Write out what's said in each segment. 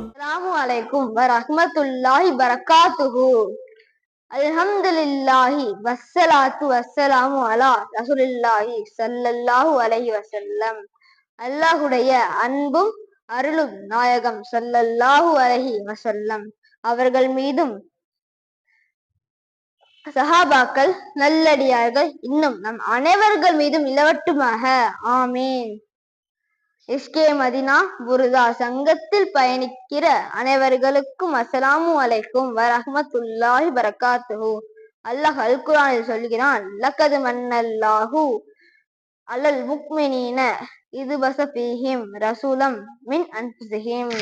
அஸ்ஸலாமு அலைக்கும் வரஹ்மத்துல்லாஹி பரக்காத்துஹு அல்ஹம்துலில்லாஹி வஸ்ஸலாத்து வஸ்ஸலாமு அலா ரசூலில்லாஹி ஸல்லல்லாஹு அலைஹி வஸல்லம் அல்லாஹுடைய அன்பும் அருளும் நாயகம் ஸல்லல்லாஹு அலைஹி வஸல்லம் அவர்கள் மீதும் சஹாபாக்கள் நல்லடியார்கள். இன்னும் நம் அனைவர்கள் மீதும் இலவட்டுமாக. ஆமீன். எஸ்கே மதினா புருதா சங்கத்தில் பயணிக்கிற அனைவர்களுக்கும் அஸ்ஸலாமு அலைக்கும் வரஹமத்துல்லாஹி பரக்காத்துஹு. அல்லாஹ் அல் குரானில் சொல்கிறான் லக்கது மன்னல்லாஹு அலல் முக்மினீன இது பசபீஹிம் ரசூலம் மின் அன்புசிஹிம்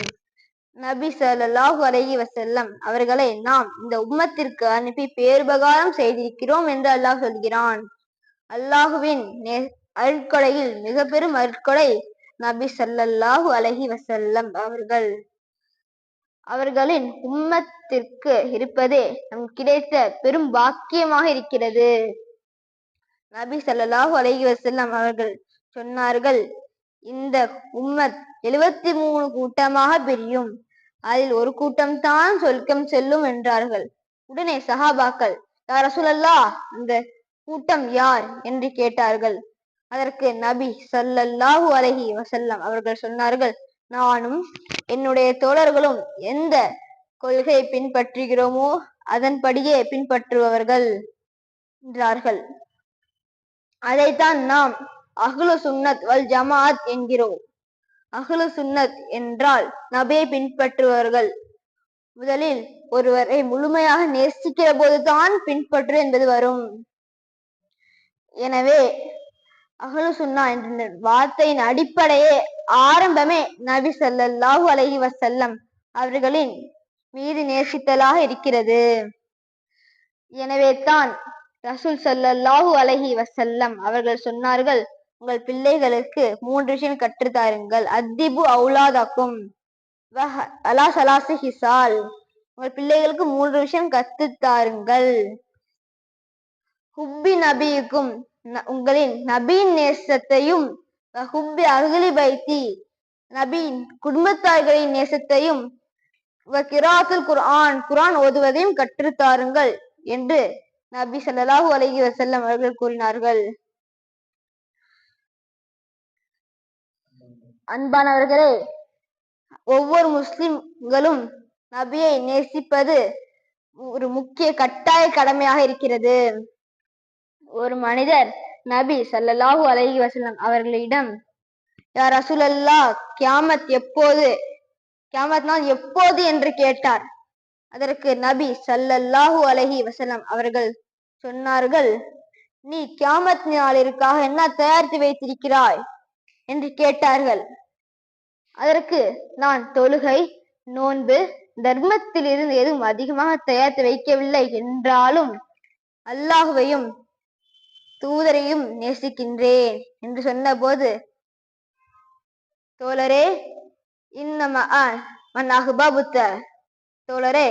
நபி சல்லாஹு அலஹி வசல்லம் அவர்களை நாம் இந்த உம்மத்திற்கு அனுப்பி பேருபகாரம் செய்திருக்கிறோம் என்று அல்லாஹ் சொல்கிறான். அல்லாஹுவின் நே- அருட்கொடையில் மிக பெரும் அருட்கொடை நபி சல்லல்லாஹு அலஹி வசல்லம் அவர்கள். அவர்களின் உம்மத்திற்கு இருப்பதே நம் கிடைத்த பெரும் பாக்கியமாக இருக்கிறது. நபி சல்லாஹு அலஹி வசல்லம் அவர்கள் சொன்னார்கள் இந்த உம்மத் எழுபத்தி மூணு கூட்டமாக பிரியும். அதில் ஒரு கூட்டம் தான் சொர்க்கம் செல்லும் என்றார்கள். உடனே சஹாபாக்கள் யார் ரசூலல்லாஹ் இந்த கூட்டம் யார்? என்று கேட்டார்கள். அதற்கு நபி சல்லல்லாஹு அலஹி வசல்லம் அவர்கள் சொன்னார்கள் நானும் என்னுடைய தோழர்களும் எந்த கொள்கையை பின்பற்றுகிறோமோ அதன்படியே பின்பற்றுபவர்கள் என்றார்கள். அதைத்தான் நாம் அஹ்லு சுன்னத் வல் ஜமாஅத் என்கிறோம். அகலு சுன்னத் என்றால் நபியை பின்பற்றுவர்கள் முதலில் ஒருவரை முழுமையாக நேசிக்கிற போதுதான் பின்பற்று என்பது வரும். எனவே அகலு சுன்னா என்ற வார்த்தையின் அடிப்படையே ஆரம்பமே நபி ஸல்லல்லாஹு அலஹி வசல்லம் அவர்களின் மீது நேசித்தலாக இருக்கிறது. எனவே தான் ரசூல் ஸல்லல்லாஹு அலஹி வசல்லம் அவர்கள் சொன்னார்கள் உங்கள் பிள்ளைகளுக்கு மூன்று விஷயம் கற்றுத்தாருங்கள் அத்திபு அவுலாதாக்கும். அலா ஹிசால். உங்கள் பிள்ளைகளுக்கு மூன்று விஷயம் கற்றுத் தாருங்கள். ஹுப்பி நபிக்கும் உங்களின் நபியின் நேசத்தையும் ஹுப்பி அகிலி பைத்தி நபியின் குடும்பத்தார்களின் நேசத்தையும் வ கிராத்துல் குர்ஆன் குரான் ஓதுவதையும் கற்றுத் தாருங்கள் என்று நபி சல்லாஹூ அலஹி வசல்லம் அவர்கள் கூறினார்கள். அன்பானவர்களே ஒவ்வொரு முஸ்லிம்களும் நபியை நேசிப்பது ஒரு முக்கிய கட்டாய கடமையாக இருக்கிறது. ஒரு மனிதர் நபி சல்லல்லாஹு அலஹி வசல்லம் அவர்களிடம் யார் ரசூலல்லாஹ் கியாமத் எப்போது கியாமத் நாள் எப்போது? என்று கேட்டார். அதற்கு நபி சல்லல்லாஹு அலஹி வசலம் அவர்கள் சொன்னார்கள் நீ கியாமத் நாளிற்காக என்ன தயாரித்து வைத்திருக்கிறாய்? என்று கேட்டார்கள். அதற்கு நான் தொழுகை நோன்பு தர்மத்திலிருந்து எதுவும் அதிகமாக தயாரித்து வைக்கவில்லை என்றாலும் அல்லாஹுவையும் தூதரையும் நேசிக்கின்றேன் என்று சொன்னபோது தோழரே இன்னம மன் தோழரே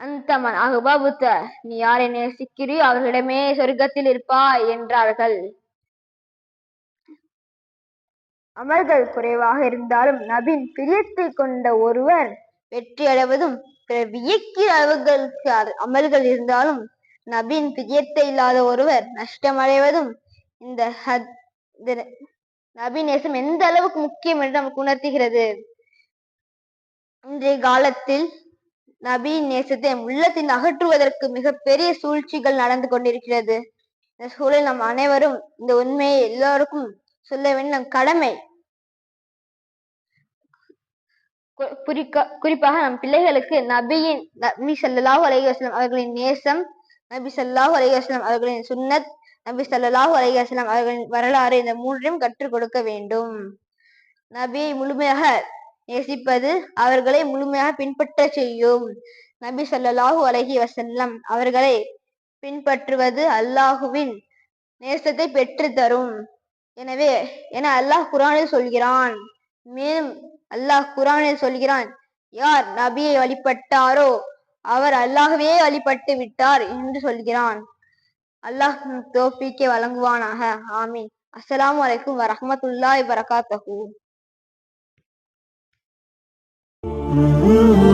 அந்த மன் புத்த நீ யாரை நேசிக்கிறியோ அவர்களிடமே சொர்க்கத்தில் இருப்பாய் என்றார்கள். அமல்கள் குறைவாக இருந்தாலும் நபின் பிரியத்தை கொண்ட ஒருவர் வெற்றி அடைவதும் பிறர் வியக்கிற அளவுகளுக்கு அமல்கள் இருந்தாலும் நபின் பிரியத்தை இல்லாத ஒருவர் நஷ்டமடைவதும் இந்த ஹத் நபி நேசம் எந்த அளவுக்கு முக்கியம் என்று நமக்கு உணர்த்துகிறது? இன்றைய காலத்தில் நபீன் நேசத்தை உள்ளத்தில் அகற்றுவதற்கு மிகப்பெரிய சூழ்ச்சிகள் நடந்து கொண்டிருக்கிறது. இந்த சூழல் நம் அனைவரும் இந்த உண்மையை எல்லோருக்கும் சொல்ல வேண்டிய நம் கடமை குறிக்க- குறிப்பாக நம் பிள்ளைகளுக்கு நபியின் நபி ஸல்லல்லாஹு அலைஹி அவர்களின் நேசம் நபி ஸல்லல்லாஹு அலைஹி அவர்களின் சுன்னத் நபி ஸல்லல்லாஹு அலைஹி அவர்களின் வரலாறு இந்த மூன்றையும் கற்றுக் கொடுக்க வேண்டும். நபியை முழுமையாக நேசிப்பது அவர்களை முழுமையாக பின்பற்றச் செய்யும். நபி ஸல்லல்லாஹு அலஹி வசல்லம் அவர்களை பின்பற்றுவது அல்லாஹுவின் நேசத்தை பெற்றுத் தரும். எனவே என அல்லாஹ் குரானில் சொல்கிறான். மேலும் அல்லாஹ் குரானில் சொல்கிறான் யார் நபியை வழிபட்டாரோ அவர் அல்லாஹ்வே வழிபட்டு விட்டார் என்று சொல்கிறான். அல்லாஹ் தோப்பிக்கே வழங்குவானாக. ஆமீன். அஸ்லாம் வலைக்கும் வரஹ்மத்துல்லாஹி வரகாத்தகு Mm-hmm.